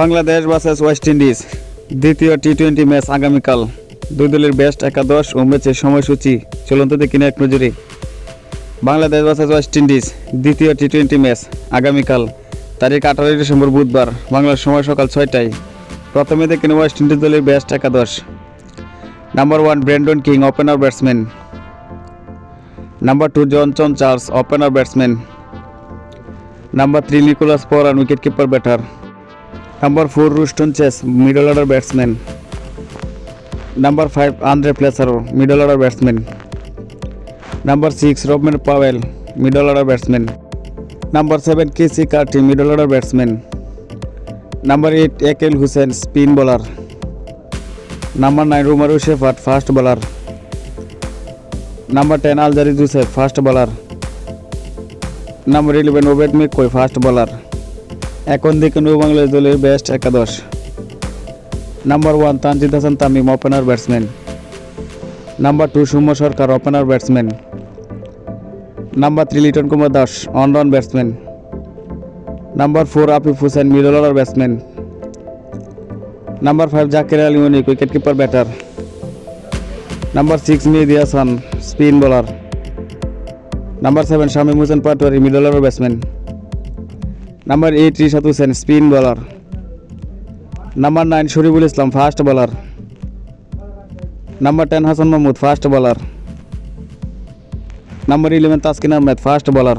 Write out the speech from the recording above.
Bangladesh versus West Indies দ্বিতীয় T twenty match আগামীকাল। দুই দলের বেস্ট একাদশ ও ম্যাচের সময়সূচি চলন্ত না এক নজরে। বাংলাদেশ ভার্সেস ওয়েস্ট ইন্ডিজ দ্বিতীয় টি টোয়েন্টি ম্যাচ আগামীকাল, তারিখ আঠারোই ডিসেম্বর বুধবার, বাংলার সময় সকাল ছয়টায়। প্রথমে দেখে নেব ওয়েস্ট ইন্ডিজ দলের বেস্ট একাদশ। Number one Brandon King opener batsman number two Johnson Charles opener batsman number three Nicholas Pooran wicket keeper batter number four Roston Chase middle order batsman number five Andre প্লেসারো middle order batsman number six Rovman Powell middle order batsman number seven Keacy Carty middle order batsman number eight Akeal Hosein spin bowler number nine Romario Shepherd fast bowler number ten Alzarri Joseph fast bowler number eleven Obed McCoy fast bowler এখন দেখে নৌ বাংলাদেশ দলের best একাদশ। Number one Tanzid Hasan Tamim opener batsman number two Soumya Sarkar opener batsman number three Liton Kumar Das অনরান batsman number four Afif Hossain middle order batsman number five Jaker Ali Anik wicket keeper batter number six Mehedi Hasan spin bowler number seven Shamim Hossain Patwari middle order batsman number eight Rishad Hossain spin bowler number nine Shoriful Islam fast bowler number ten Hasan Mahmud fast bowler number eleven Taskin Ahmed fast bowler